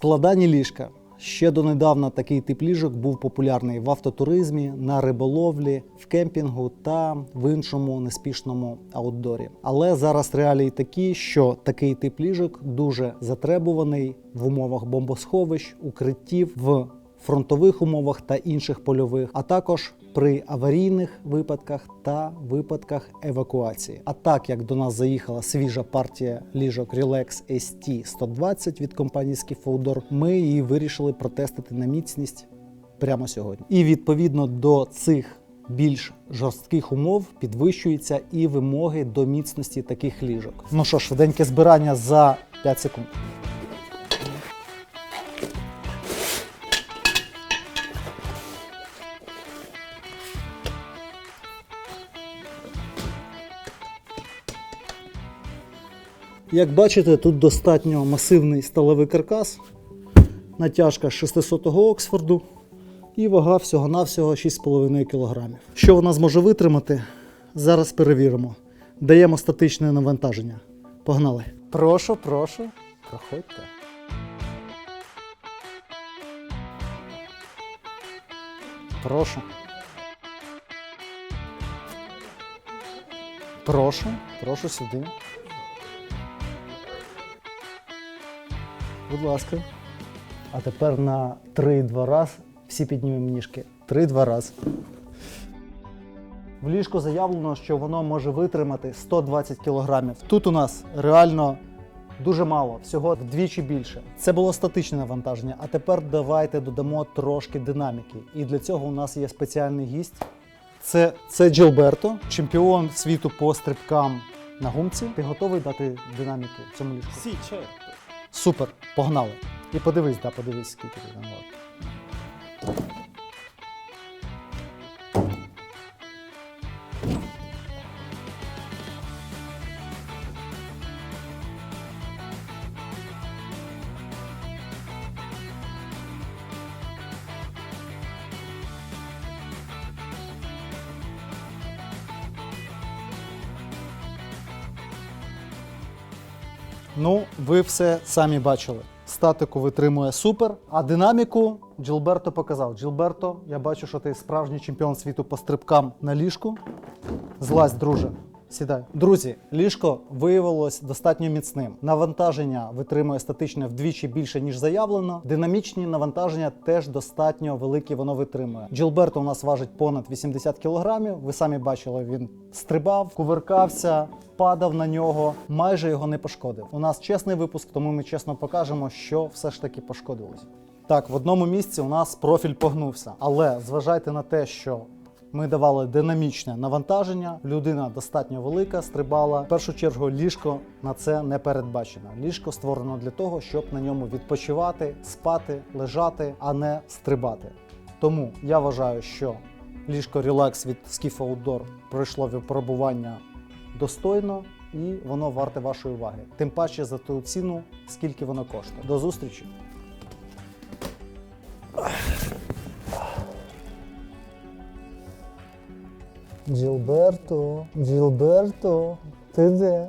Складані ліжка. Ще донедавна такий тип ліжок був популярний в автотуризмі, на риболовлі, в кемпінгу та в іншому неспішному аутдорі. Але зараз реалії такі, що такий тип ліжок дуже затребуваний в умовах бомбосховищ, укриттів, в фронтових умовах та інших польових, а також при аварійних випадках та випадках евакуації. А так як до нас заїхала свіжа партія ліжок Relax ST 120 від компанії Skifoldor, ми її вирішили протестити на міцність прямо сьогодні. І відповідно до цих більш жорстких умов підвищуються і вимоги до міцності таких ліжок. Ну що, швиденьке збирання за 5 секунд. Як бачите, тут достатньо масивний сталевий каркас, натяжка 600-го Оксфорду і вага всього-навсього 6,5 кг. Що вона зможе витримати? Зараз перевіримо. Даємо статичне навантаження. Погнали. Прошу, прошу, проходьте. Прошу. Прошу, прошу сюди. Будь ласка. А тепер на 3-2 раз всі піднімемо ніжки. 3-2 раз. В ліжку заявлено, що воно може витримати 120 кг. Тут у нас реально дуже мало, всього вдвічі більше. Це було статичне навантаження. А тепер давайте додамо трошки динаміки. І для цього у нас є спеціальний гість. Це, це Джилберто, чемпіон світу по стрибкам на гумці. Ти готовий дати динаміки цьому ліжку? Sì, certo. Супер, погнали. І подивись, да, подивись, скільки ти там. Ну, ви все самі бачили. Статику витримує супер, а динаміку Джилберто показав. Джилберто, я бачу, що ти справжній чемпіон світу по стрибкам на ліжку. Злазь, друже. Сідай. Друзі, ліжко виявилось достатньо міцним. Навантаження витримує статичне вдвічі більше, ніж заявлено. Динамічні навантаження теж достатньо великі воно витримує. Джилберто у нас важить понад 80 кілограмів. Ви самі бачили, він стрибав, кувиркався, падав на нього, майже його не пошкодив. У нас чесний випуск, тому ми чесно покажемо, що все ж таки пошкодилось. Так, в одному місці у нас профіль погнувся, але зважайте на те, що ми давали динамічне навантаження. Людина достатньо велика, стрибала. В першу чергу ліжко на це не передбачено. Ліжко створено для того, щоб на ньому відпочивати, спати, лежати, а не стрибати. Тому я вважаю, що ліжко Relax від Skiff Outdoor пройшло випробування достойно і воно варте вашої уваги. Тим паче за ту ціну, скільки воно коштує. До зустрічі! Джилберто, Джилберто, ти де?